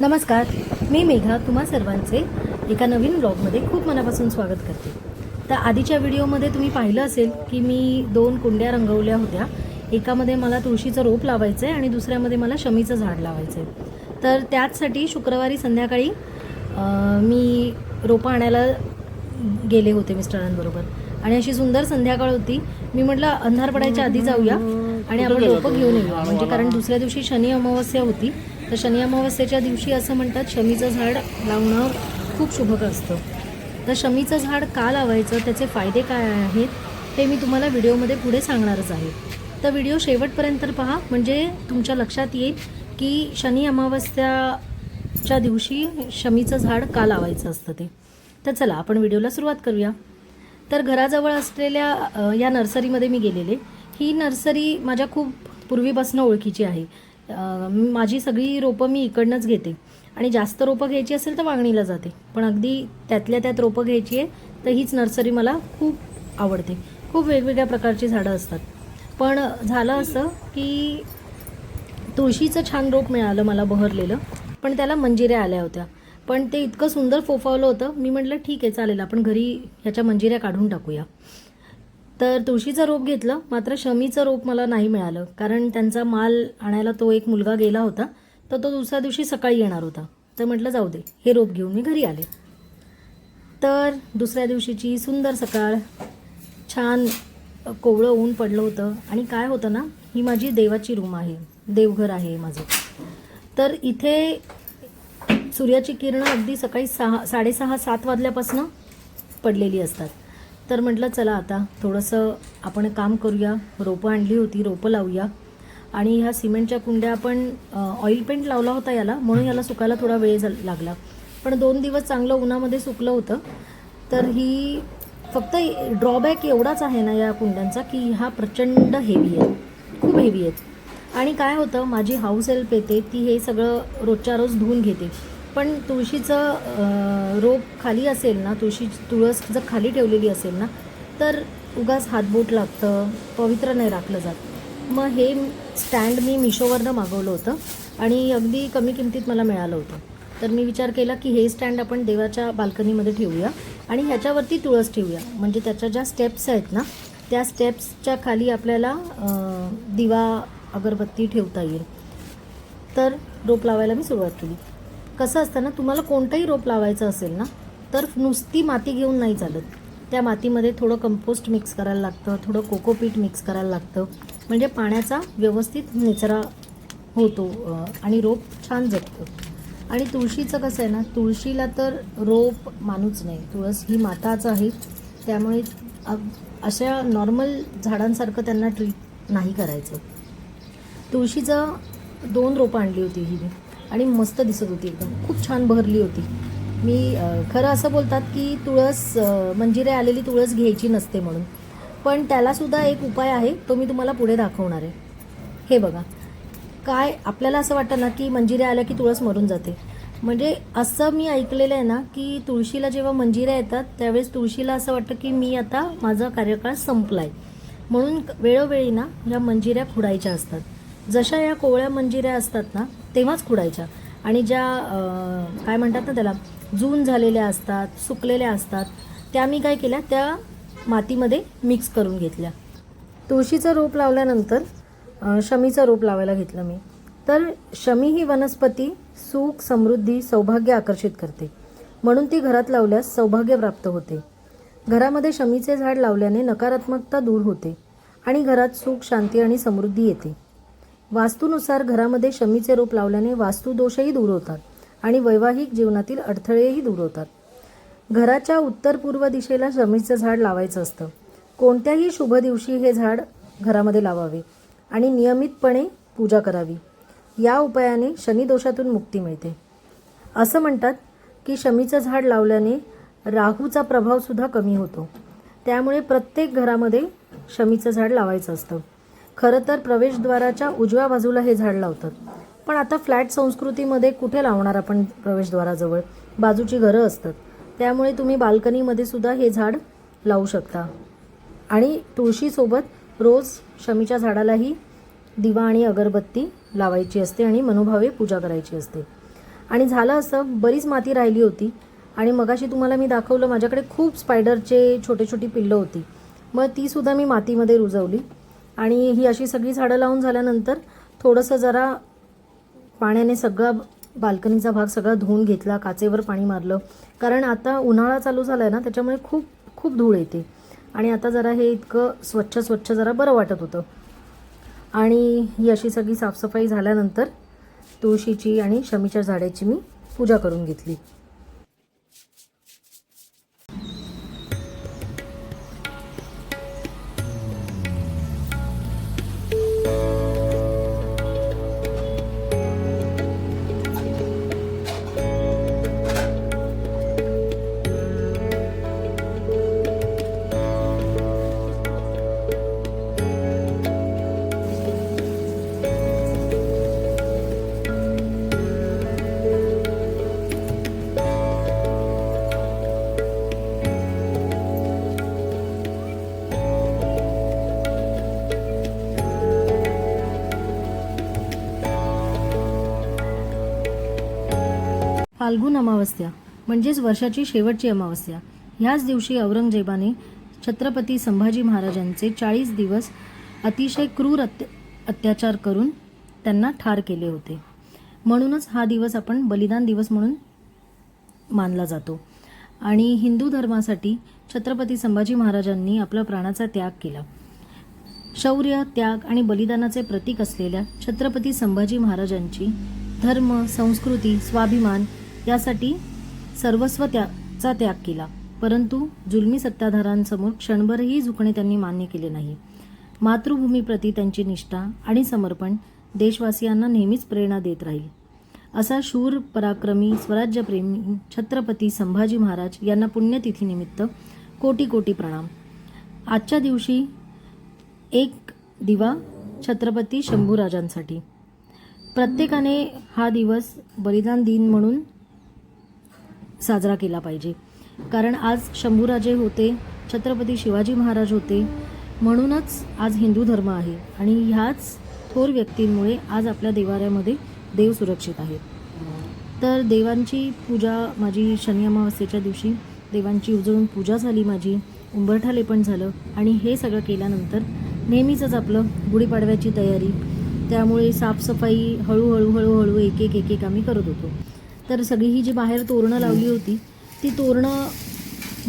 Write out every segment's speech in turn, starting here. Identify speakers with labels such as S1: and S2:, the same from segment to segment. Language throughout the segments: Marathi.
S1: नमस्कार मी मेघा तुम्हा सर्वांचे एका नवीन ब्लॉगमध्ये खूप मनापासून स्वागत करते. तर आधीच्या व्हिडिओमध्ये तुम्ही पाहिलं असेल की मी दोन कुंड्या रंगवल्या होत्या. एकामध्ये मला तुळशीचं रोप लावायचं आहे आणि दुसऱ्यामध्ये मला शमीचं झाड लावायचं आहे तर त्याचसाठी शुक्रवारी संध्याकाळी मी रोपं आणायला गेले होते मिस्टरांबरोबर. आणि अशी सुंदर संध्याकाळ होती. मी म्हटलं अंधार पडायच्या आधी जाऊया आणि आपण रोपं घेऊन येऊया. म्हणजे कारण दुसऱ्या दिवशी शनी अमावस्या होती. तर शनी अमावस्येच्या दिवशी असं म्हणतात शमीचं झाड लावणं खूप शुभक असतं. तर शमीचं झाड का लावायचं त्याचे फायदे काय आहेत हे मी तुम्हाला व्हिडिओमध्ये पुढे सांगणारच आहे. तर व्हिडिओ शेवटपर्यंत पहा म्हणजे तुमच्या लक्षात येईल की शनी अमावस्याच्या दिवशी शमीचं झाड का लावायचं असतं ते. तर चला आपण व्हिडिओला सुरुवात करूया. तर घराजवळ असलेल्या या नर्सरीमध्ये मी गेलेले. ही नर्सरी माझ्या खूप पूर्वीपासून ओळखीची आहे. माझी सगळी रोपं मी इकडनंच घेते. आणि जास्त रोपं घ्यायची असेल तर वांगणीला जाते. पण अगदी त्यातल्या त्यात रोपं घ्यायची आहे तर हीच नर्सरी मला खूप आवडते. खूप वेगवेगळ्या प्रकारची झाडं असतात. पण झालं असं की तुळशीचं छान रोप मिळालं मला बहरलेलं पण त्याला मंजिऱ्या आल्या होत्या. पण ते इतकं सुंदर फोफावलं होतं मी म्हटलं ठीक आहे चालेल आपण घरी ह्याच्या मंजिऱ्या काढून टाकूया. तर तुळशीचं रोप घेतलं. मात्र शमीचं रोप मला नाही मिळालं. कारण त्यांचा माल आणायला तो एक मुलगा गेला होता. तर तो दुसऱ्या दिवशी सकाळी येणार होता. तर म्हटलं जाऊ दे हे रोप घेऊन मी घरी आले. तर दुसऱ्या दिवशीची सुंदर सकाळ. छान कोवळं ऊन पडलं होतं. आणि काय होतं ना ही माझी देवाची रूम आहे. देवघर आहे माझं. तर इथे सूर्याची किरणं अगदी सकाळी सहा साडेसहा सात वाजल्यापासून पडलेली असतात. तर म्हटलं चला आता थोडंसं आपण काम करूया. रोपं आणली होती रोपं लावूया. आणि ह्या सिमेंटच्या कुंड्या आपण ऑइल पेंट लावला होता याला म्हणून याला सुकायला थोडा वेळ लागला. पण दोन दिवस चांगलं उन्हामध्ये सुकलं होतं. तर ही फक्त ड्रॉबॅक एवढाच आहे ना या कुंड्यांचा की हा प्रचंड हेवी आहे. खूप हेवी आहेत. आणि काय होतं माझी हाऊस हेल्प येते ती हे सगळं रोजच्या रोज धुवून घेते. पण तुळशीचं रोप खाली असेल ना तुळशी तुळस जर खाली ठेवलेली असेल ना तर उगाच हातबोट लागतं पवित्र नाही राखलं जात. मग हे स्टँड मी मिशोवरनं मागवलं होतं आणि अगदी कमी किमतीत मला मिळालं होतं. तर मी विचार केला की हे स्टँड आपण देवाच्या बाल्कनीमध्ये ठेवूया आणि ह्याच्यावरती तुळस ठेवूया. म्हणजे त्याच्या ज्या स्टेप्स आहेत ना त्या स्टेप्सच्या खाली आपल्याला दिवा अगरबत्ती ठेवता येईल. तर रोप लावायला मी सुरुवात केली. कसं असतं ना तुम्हाला कोणतंही रोप लावायचं असेल ना तर नुसती माती घेऊन नाही चालत. त्या मातीमध्ये थोडं कंपोस्ट मिक्स करायला लागतं थोडं कोकोपीट मिक्स करायला लागतं. म्हणजे पाण्याचा व्यवस्थित निचरा होतो आणि रोप छान जगतं. आणि तुळशीचं कसं आहे ना तुळशीला तर रोप मानूच नाही. तुळस ही माताच आहे. त्यामुळे अशा नॉर्मल झाडांसारखं त्यांना ट्रीट नाही करायचं. तुळशीचं दोन रोपं आणली होती ही आणि मस्त दिसत होती एकदम. खूप छान भरली होती. मी खरं असं बोलतात की तुळस मंजिरे आलेली तुळस घ्यायची नसते म्हणून. पण त्यालासुद्धा एक उपाय आहे तो मी तुम्हाला पुढे दाखवणार आहे. हे बघा. काय आपल्याला असं वाटतं ना की मंजिऱ्या आल्या की तुळस मरून जाते. म्हणजे असं मी ऐकलेलं आहे ना की तुळशीला जेव्हा मंजिऱ्या येतात त्यावेळेस तुळशीला असं वाटतं की मी आता माझा कार्यकाळ संपला आहे म्हणून वेळोवेळी ना ह्या मंजिऱ्या खुडायच्या असतात. जशा या कोवळ्या मंजिऱ्या असतात ना तेव्हाच खुडायच्या. आणि ज्या काय म्हणतात ना त्याला जून झालेल्या असतात सुकलेल्या असतात त्या मी काय केल्या त्या मातीमध्ये मिक्स करून घेतल्या. तुळशीचं रोप लावल्यानंतर शमीचं रोप लावायला घेतलं मी. तर शमी ही वनस्पती सुख समृद्धी सौभाग्य आकर्षित करते. म्हणून ती घरात लावल्यास सौभाग्य प्राप्त होते. घरामध्ये शमीचे झाड लावल्याने नकारात्मकता दूर होते आणि घरात सुख शांती आणि समृद्धी येते. वास्तूनुसार घरामध्ये शमीचे रोप लावल्याने वास्तुदोषही दूर होतात आणि वैवाहिक जीवनातील अडथळेही दूर होतात. घराच्या उत्तर पूर्व दिशेला शमीचं झाड लावायचं असतं. कोणत्याही शुभ दिवशी हे झाड घरामध्ये लावावे आणि नियमितपणे पूजा करावी. या उपायाने शनिदोषातून मुक्ती मिळते. असं म्हणतात की शमीचं झाड लावल्याने राहूचा प्रभावसुद्धा कमी होतो. त्यामुळे प्रत्येक घरामध्ये शमीचं झाड लावायचं असतं. खरं तर प्रवेशद्वाराच्या उजव्या बाजूला हे झाड लावतात. पण आता फ्लॅट संस्कृतीमध्ये कुठे लावणार आपण प्रवेशद्वाराजवळ? बाजूची घरं असतात. त्यामुळे तुम्ही बाल्कनीमध्ये सुद्धा हे झाड लावू शकता. आणि तुळशीसोबत रोज शमीच्या झाडालाही दिवा आणि अगरबत्ती लावायची असते आणि मनोभावे पूजा करायची असते. आणि झालं असं बरीच माती राहिली होती. आणि मगाशी तुम्हाला मी दाखवलं माझ्याकडे खूप स्पायडरचे छोटे छोटी पिल्लं होती. मग तीसुद्धा मी मातीमध्ये रुजवली. आणि ही अशी सगळी झाडं लावून झाल्यानंतर थोडंसं जरा पाण्याने सगळा बाल्कनीचा भाग सगळा धुवून घेतला काचेवर पाणी मारलं. कारण आता उन्हाळा चालू झाला आहे ना त्याच्यामुळे खूप खूप धूळ येते. आणि आता जरा हे इतकं स्वच्छ स्वच्छ जरा बरं वाटत होतं. आणि ही अशी सगळी साफसफाई झाल्यानंतर तुळशीची आणि शमीच्या झाडाची मी पूजा करून घेतली. फाल्गुन अमावस्या म्हणजेच वर्षाची शेवटची अमावस्या. ह्याच दिवशी औरंगजेबाने छत्रपती संभाजी महाराजांचे चाळीस दिवस अतिशय क्रूर अत्य अत्याचार करून त्यांना ठार केले होते. म्हणूनच हा दिवस आपण बलिदान दिवस म्हणून मानला जातो. आणि हिंदू धर्मासाठी छत्रपती संभाजी महाराजांनी आपला प्राणाचा त्याग केला. शौर्य त्याग आणि बलिदानाचे प्रतीक असलेल्या छत्रपती संभाजी महाराजांची धर्म संस्कृती स्वाभिमान यासाठी सर्वस्व त्याचा त्याग केला. परंतु जुलमी सत्ताधारांसमोर क्षणभरही झुकणे त्यांनी मान्य केले नाही. मातृभूमीप्रती त्यांची निष्ठा आणि समर्पण देशवासियांना नेहमीच प्रेरणा देत राहील. असा शूर पराक्रमी स्वराज्यप्रेमी छत्रपती संभाजी महाराज यांना पुण्यतिथीनिमित्त कोटी कोटी प्रणाम. आजच्या दिवशी एक दिवा छत्रपती शंभूराजांसाठी. प्रत्येकाने हा दिवस बलिदान दिन म्हणून साजरा केला पाहिजे. कारण आज शंभूराजे होते छत्रपती शिवाजी महाराज होते. म्हणूनच आज हिंदू धर्म आहे आणि ह्याच थोर व्यक्तींमुळे आज आपल्या देवाऱ्यामध्ये देव सुरक्षित आहेत. तर देवांची पूजा माझी शनी अमावस्येच्या दिवशी देवांची उजळून पूजा झाली माझी उंबरठा लेपण झालं आणि हे सगळं केल्यानंतर नेहमीचंच आपलं गुढीपाडव्याची तयारी त्यामुळे साफसफाई हळूहळू हळूहळू एक एक एक एक आम्ही करत होतो. तर सगळी ही जी बाहेर तोरणं लावली होती ती तोरणं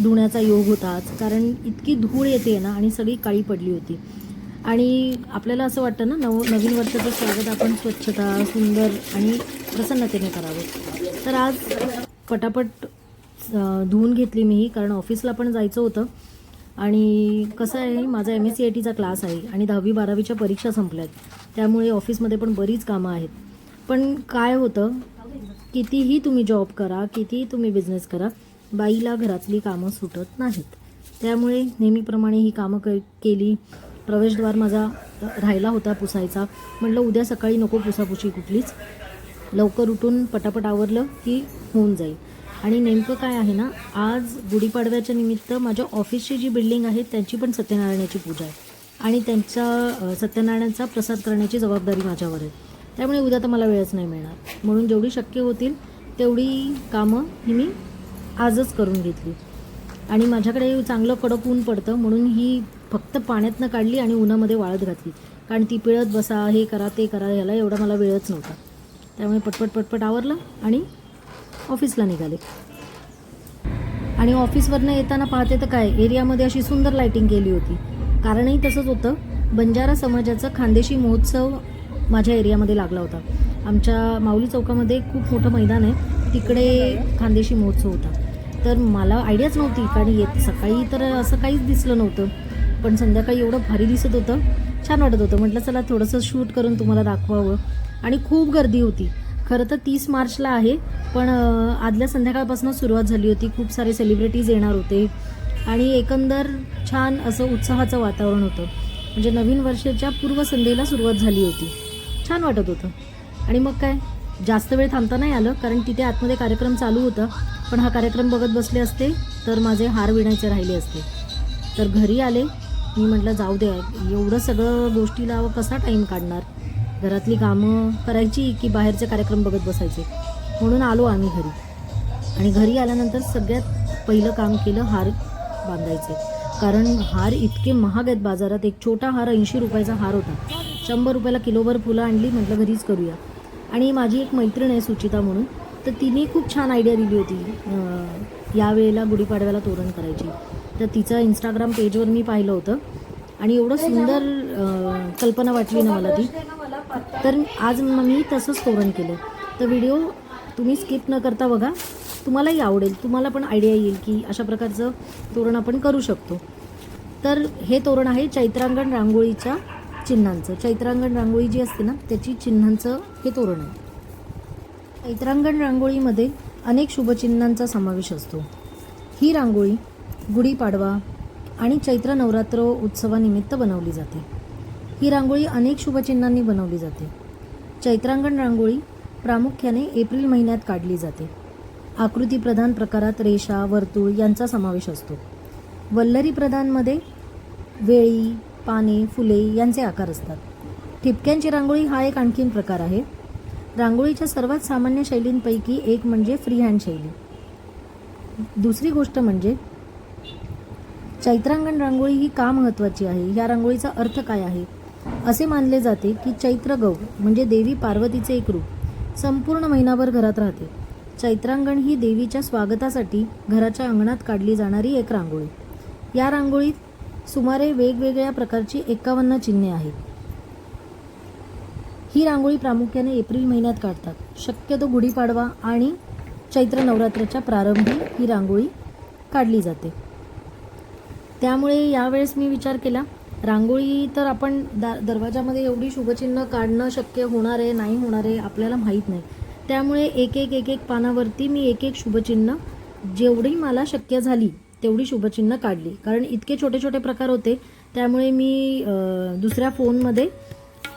S1: धुण्याचा योग होता आज. कारण इतकी धूळ येते ना आणि सगळी काळी पडली होती. आणि आपल्याला असं वाटतं ना नव नवीन वर्षाचं स्वागत आपण स्वच्छता सुंदर आणि प्रसन्नतेने करावं. तर आज पटापट धुवून घेतली मी ही कारण ऑफिसला पण जायचं होतं. आणि कसं आहे माझा एम एस सी आय टीचा क्लास आहे आणि दहावी बारावीच्या परीक्षा संपल्या आहेत त्यामुळे ऑफिसमध्ये पण बरीच कामं आहेत. पण काय होतं कितीही तुम्ही जॉब करा कितीही तुम्ही बिझनेस करा बाईला घरातली कामं सुटत नाहीत. त्यामुळे नेहमीप्रमाणे ही कामं क केली. प्रवेशद्वार माझा राहिला होता पुसायचा. म्हटलं उद्या सकाळी नको पुसापुशी कुठलीच. लवकर उठून पटापट आवरलं की होऊन जाईल. आणि नेमकं काय आहे ना आज गुढीपाडव्याच्या निमित्त माझ्या ऑफिसची जी बिल्डिंग आहे त्यांची पण सत्यनारायणाची पूजा आहे. आणि त्यांच्या सत्यनारायणाचा प्रसाद करण्याची जबाबदारी माझ्यावर आहे. त्यामुळे उद्या तर मला वेळच नाही मिळणार. म्हणून जेवढी शक्य होतील तेवढी कामं ही मी आजच करून घेतली. आणि माझ्याकडे चांगलं कडक ऊन पडतं म्हणून ही फक्त पाण्यातनं काढली आणि उन्हामध्ये वाळत घातली. कारण ती पिळत बसा हे करा ते करा ह्याला एवढा मला वेळच नव्हता. त्यामुळे पटपट पटपट आवरलं आणि ऑफिसला निघाले. आणि ऑफिसवरनं येताना पाहते तर काय एरियामध्ये अशी सुंदर लाईटिंग केली होती. कारणही तसंच होतं. बंजारा समाजाचा खानदेशी महोत्सव माझ्या एरियामध्ये लागला होता. आमच्या माऊली चौकामध्ये खूप मोठं मैदान आहे. तिकडे खानदेशी महोत्सव होता. तर मला आयडियाच नव्हती कारण येत सकाळी तर असं काहीच दिसलं नव्हतं. पण संध्याकाळी एवढं भारी दिसत होतं छान वाटत होतं. म्हटलं चला थोडंसं शूट करून तुम्हाला दाखवावं. आणि खूप गर्दी होती. खरं तर तीस मार्चला आहे पण आदल्या संध्याकाळपासून सुरुवात झाली होती. खूप सारे सेलिब्रिटीज येणार होते. आणि एकंदर छान असं उत्साहाचं वातावरण होतं. म्हणजे नवीन वर्षाच्या पूर्वसंध्येला सुरुवात झाली होती. छान वाटत होतं. आणि मग काय? जास्त वेळ थांबता नाही आलं कारण तिथे आतमध्ये कार्यक्रम चालू होता. पण हा कार्यक्रम बघत बसले असते तर माझे हार विणायचे राहिले असते. तर घरी आले. मी म्हटलं जाऊ द्या एवढं सगळं गोष्टीला कसा टाईम काढणार? घरातली कामं करायची की बाहेरचे कार्यक्रम बघत बसायचे? म्हणून आलो आम्ही घरी. आणि घरी आल्यानंतर सगळ्यात पहिलं काम केलं हार बांधायचे. कारण हार इतके महाग आहेत बाजारात. एक छोटा हार ऐंशी रुपयाचा हार होता. शंभर रुपयाला किलोभर फुलं आणली म्हटलं घरीच करूया. आणि माझी एक मैत्रीण आहे सुचिता म्हणून तर तिने खूप छान आयडिया दिली होती यावेळेला गुढीपाडव्याला तोरण करायची. तर तिचं इंस्टाग्राम पेजवर मी पाहिलं होतं. आणि एवढं सुंदर कल्पना वाटली ना मला ती. तर आज मी तसंच तोरण केलं. तर व्हिडिओ तुम्ही स्किप न करता बघा. तुम्हालाही आवडेल. तुम्हाला पण आयडिया येईल की अशा प्रकारचं तोरण आपण करू शकतो. तर हे तोरण आहे चैत्रांगण रांगोळीच्या चिन्हांचं. चैत्रांगण रांगोळी जी असते ना त्याची चिन्हांचं हे तोरण आहे. चैत्रांगण रांगोळीमध्ये अनेक शुभचिन्हांचा समावेश असतो. ही रांगोळी गुढीपाडवा आणि चैत्र नवरात्र उत्सवानिमित्त बनवली जाते. ही रांगोळी अनेक शुभचिन्हांनी बनवली जाते. चैत्रांगण रांगोळी प्रामुख्याने एप्रिल महिन्यात काढली जाते. आकृतीप्रधान प्रकारात रेषा वर्तुळ यांचा समावेश असतो. वल्लरी प्रधानमध्ये वेळी पाने फुले यांचे आकार असतात. ठिपक्यांची रांगोळी हा एक आणखीन प्रकार आहे. रांगोळीच्या सर्वात सामान्य शैलींपैकी एक म्हणजे फ्री हँड शैली. दुसरी गोष्ट म्हणजे चैत्रांगण रांगोळी ही का महत्त्वाची आहे? या रांगोळीचा अर्थ काय आहे? असे मानले जाते की चैत्र गौ म्हणजे देवी पार्वतीचे एक रूप संपूर्ण महिनाभर घरात राहते. चैत्रांगण ही देवीच्या स्वागतासाठी घराच्या अंगणात काढली जाणारी एक रांगोळी. या रांगोळीत सुमारे वेगवेगळ्या प्रकारची एकावन्न चिन्हे आहेत. ही रांगोळी प्रामुख्याने एप्रिल महिन्यात काढतात. शक्यतो गुढीपाडवा आणि चैत्र नवरात्राच्या प्रारंभी ही रांगोळी काढली जाते. त्यामुळे यावेळेस मी विचार केला रांगोळी तर आपण दा दरवाजामध्ये एवढी शुभचिन्ह काढणं शक्य होणार आहे नाही होणार आहे आपल्याला माहीत नाही. त्यामुळे एक एक एक एक पानावरती मी एक एक शुभचिन्ह जेवढी मला शक्य झाली तेवढी शुभचिन्ह काढली. कारण इतके छोटे छोटे प्रकार होते त्यामुळे मी दुसऱ्या फोनमध्ये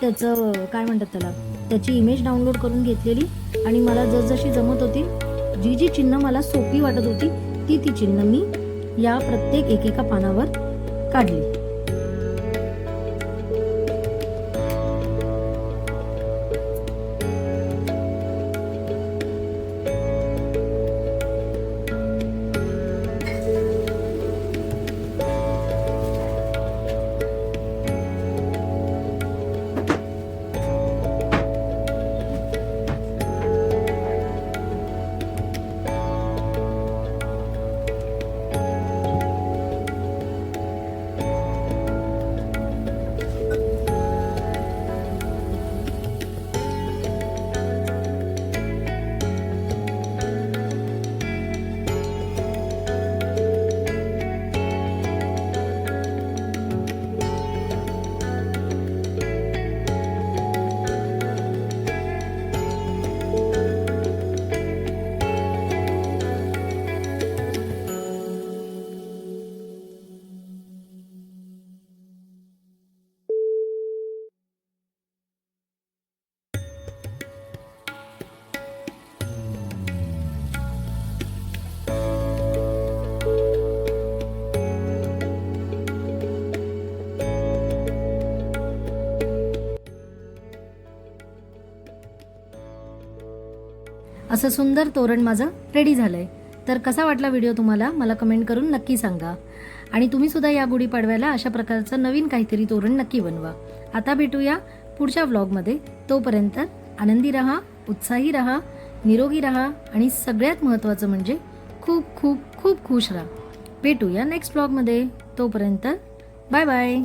S1: त्याचं काय म्हणतात त्याला त्याची इमेज डाउनलोड करून घेतलेली. आणि मला जसजशी जमत होती जी जी चिन्ह मला सोपी वाटत होती ती ती चिन्ह मी या प्रत्येक एकेका पानावर काढली. असं सुंदर तोरण माझं रेडी झालंय. तर कसा वाटला व्हिडिओ तुम्हाला? मला कमेंट करून नक्की सांगा. आणि तुम्ही सुद्धा या गुढीपाडव्याला अशा प्रकारचं नवीन काहीतरी तोरण नक्की बनवा. आता भेटूया पुढच्या व्लॉगमध्ये तोपर्यंत आनंदी रहा उत्साही रहा निरोगी रहा आणि सगळ्यात महत्त्वाचं म्हणजे खूप खूप खूप खुश राहा. भेटूया नेक्स्ट ब्लॉगमध्ये तोपर्यंत बाय बाय